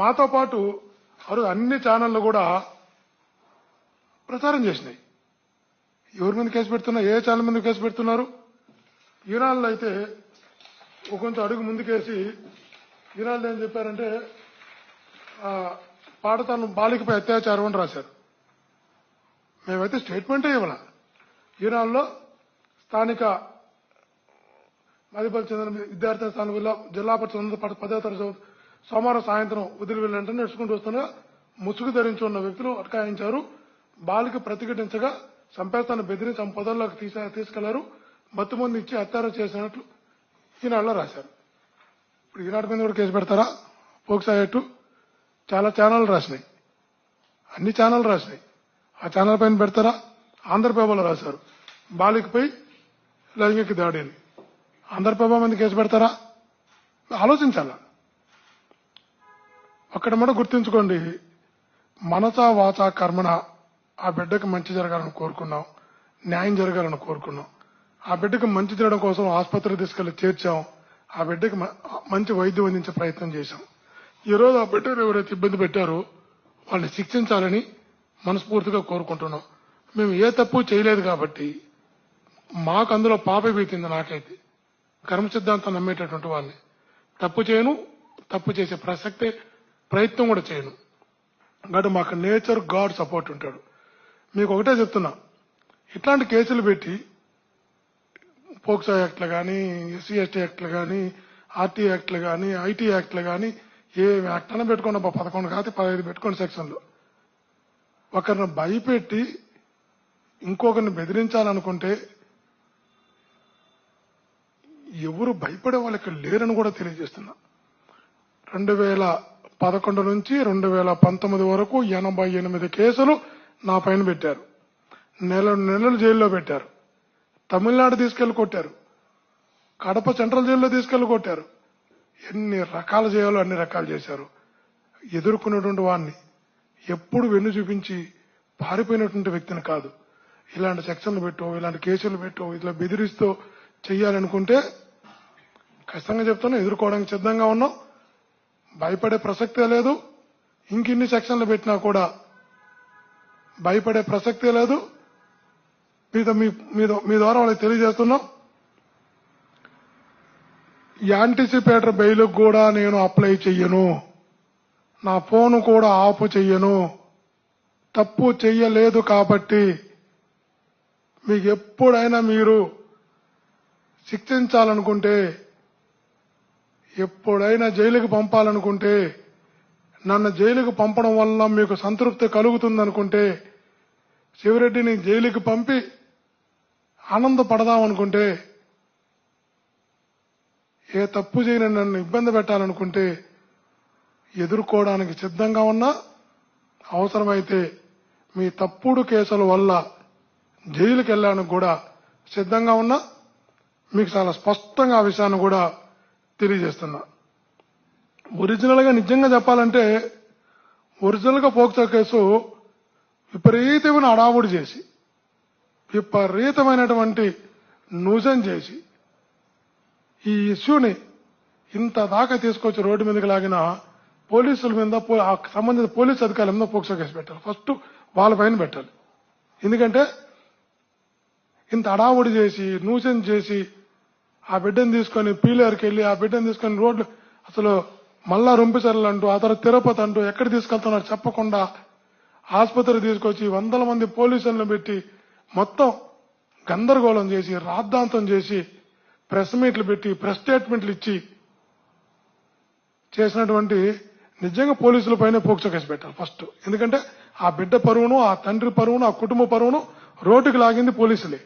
మాతో పాటు అరు అన్ని ఛానళ్ళు కూడా ప్రచారం చేసినాయి. ఎవరి మీద కేసు పెడుతున్నా ఏ ఛానల్ మీద కేసు పెడుతున్నారు? ఈనాళ్ళు అయితే కొంచెం అడుగు ముందుకేసి ఈనాళ్ళు ఏం చెప్పారంటే పాడతాను బాలికపై అత్యాచారం అని రాశారు. మేమైతే స్టేట్మెంటే ఇవ్వాల. ఈనాడులో స్థానిక మదిపల్లి చెందిన విద్యార్థి స్థానంలో జిల్లా పరిషత్ పదో తరగతి సోమవారం సాయంత్రం వదిలి వెంటనే నడుచుకుంటూ వస్తున్న ముసుగు ధరించి ఉన్న వ్యక్తులు అటకాయించారు. బాలిక ప్రతిఘటించగా సంపేస్తాన్ని బెదిరించి ఆమె పొదల్లోకి తీసా తీసుకెళ్ళారు. మత్తుమంది ఇచ్చి హత్యారం చేసినట్లు ఈనాడులో రాశారు. ఇప్పుడు ఈనాటి మీద కూడా కేసు పెడతారా? పోక్సాయట్టు చాలా ఛానల్ రాసినాయి. అన్ని ఛానల్ రాసినాయి. ఆ ఛానల్ పైన పెడతారా? ఆంధ్రప్రభలో రాశారు. బాలికపై లైంగిక దాడి అని ఆంధ్రప్రభ మీద కేసు పెడతారా? ఆలోచించాలా? అక్కడ మనం గుర్తుంచుకోండి మనసా వాచా కర్మణ ఆ బిడ్డకు మంచి జరగాలని కోరుకున్నాం న్యాయం జరగాలని కోరుకున్నాం. ఆ బిడ్డకు మంచి జరగడం కోసం ఆసుపత్రికి తీసుకెళ్ళి చేర్చాం ఆ బిడ్డకి మంచి వైద్యం అందించే ప్రయత్నం చేశాం. ఈ రోజు ఆ బిడ్డను ఎవరైతే ఇబ్బంది పెట్టారో వాళ్ళని శిక్షించాలని మనస్ఫూర్తిగా కోరుకుంటున్నాం. మేము ఏ తప్పు చేయలేదు కాబట్టి మాకు అందులో పాప పీతింది నాకైతే. కర్మ సిద్ధాంతం నమ్మేటటువంటి వాళ్ళని తప్పు చేయను తప్పు చేసే ప్రసక్తే ప్రయత్నం కూడా చేయను. కాబట్టి మాకు నేచర్ గాడ్ సపోర్ట్ ఉంటాడు. మీకు ఒకటే చెప్తున్నా. ఇట్లాంటి కేసులు పెట్టి పోక్సో యాక్ట్లు కానీ ఎస్సీ ఎస్టీ యాక్ట్లు కానీ ఆర్టీ యాక్ట్లు కానీ ఐటీ యాక్ట్లు కానీ ఏ యాక్ట్ అయినా పెట్టుకోండి అబ్బా, పదకొండు కాదు పదహైదు పెట్టుకోండి సెక్షన్లు. ఒకరిని భయపెట్టి ఇంకొకరిని బెదిరించాలనుకుంటే ఎవరు భయపడే వాళ్ళు ఇక్కడ లేరని కూడా తెలియజేస్తున్నా. రెండు వేల పదకొండు నుంచి రెండు వేల పంతొమ్మిది వరకు ఎనభై ఎనిమిది కేసులు నా పైన పెట్టారు. నెల నెలలు జైల్లో పెట్టారు. తమిళనాడు తీసుకెళ్ళి కొట్టారు. కడప సెంట్రల్ జైల్లో తీసుకెళ్ళి కొట్టారు. ఎన్ని రకాలు చేయాలో అన్ని రకాలు చేశారు. ఎదుర్కొనేటువంటి వాడిని ఎప్పుడు వెన్ను చూపించి పారిపోయినటువంటి వ్యక్తిని కాదు. ఇలాంటి సెక్షన్లు పెట్టో ఇలాంటి కేసులు పెట్టో ఇట్లా బెదిరిస్తూ చెయ్యాలనుకుంటే ఖచ్చితంగా చెప్తాను ఎదుర్కోవడానికి సిద్ధంగా ఉన్నాం. భయపడే ప్రసక్తే లేదు. ఇంకిన్ని సెక్షన్లు పెట్టినా కూడా భయపడే ప్రసక్తే లేదు. మీద మీ మీద- మీ ద్వారా వాళ్ళకి తెలియజేస్తున్నాం. యాంటిసిపేటర్ బెయిల్ కూడా నేను అప్లై చెయ్యను. నా ఫోన్ కూడా ఆపు చెయ్యను. తప్పు చెయ్యలేదు కాబట్టి మీకు ఎప్పుడైనా మీరు శిక్షించాలనుకుంటే ఎప్పుడైనా జైలుకి పంపాలనుకుంటే నన్ను జైలుకు పంపడం వల్ల మీకు సంతృప్తి కలుగుతుందనుకుంటే శివరెడ్డిని జైలుకి పంపి ఆనందపడదాం అనుకుంటే ఏ తప్పు చేయని నన్ను ఇబ్బంది పెట్టాలనుకుంటే ఎదుర్కోవడానికి సిద్ధంగా ఉన్నా అవసరమైతే మీ తప్పుడు కేసుల వల్ల జైలుకి వెళ్ళడానికి కూడా సిద్ధంగా ఉన్నా మీకు చాలా స్పష్టంగా ఆ విషయాన్ని కూడా తెలియజేస్తున్నా. ఒరిజినల్గా నిజంగా చెప్పాలంటే ఒరిజినల్గా పోక్సో కేసు విపరీతమైన అడావుడి చేసి విపరీతమైనటువంటి నూజన్ చేసి ఈ ఇష్యూని ఇంత దాకా తీసుకొచ్చి రోడ్డు మీదకి లాగిన పోలీసుల మీద పో- సంబంధిత పోలీసు అధికారుల మీద పోక్సో కేసు పెట్టాలి. ఫస్ట్ వాళ్ళ పైన పెట్టాలి. ఎందుకంటే ఇంత అడావుడి చేసి న్యూసెన్స్ చేసి ఆ బిడ్డను తీసుకొని పీలేరుకి వెళ్ళి ఆ బిడ్డను తీసుకొని రోడ్లు అసలు మళ్ళా రొంపిసర్లు అంటూ ఆ తర్వాత తిరుపతి అంటూ ఎక్కడ తీసుకెళ్తున్నారు చెప్పకుండా ఆసుపత్రి తీసుకొచ్చి వందల మంది పోలీసులను పెట్టి మొత్తం గందరగోళం చేసి రాద్ధాంతం చేసి ప్రెస్ మీట్లు పెట్టి ప్రెస్ స్టేట్మెంట్లు ఇచ్చి చేసినటువంటి నిజంగా పోలీసుల పైన పోక్సో కేసు పెట్టాలి ఫస్ట్. ఎందుకంటే ఆ బిడ్డ పరువును ఆ తండ్రి పరువును ఆ కుటుంబ పరువును రోడ్డుకి లాగింది పోలీసులే.